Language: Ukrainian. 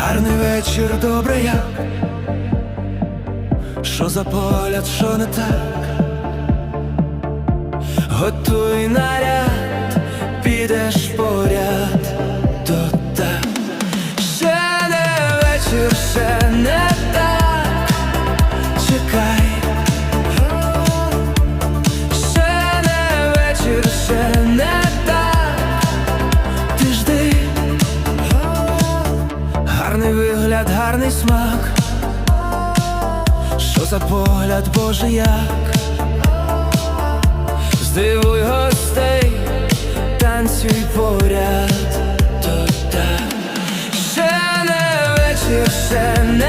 Гарний вечір, добре як Що за погляд, що не так? Готуй наряд, підеш гарний вигляд, гарний смак, що за погляд Боже як? Здивуй гостей, танцюй поряд, то так ще не вечір, ще не.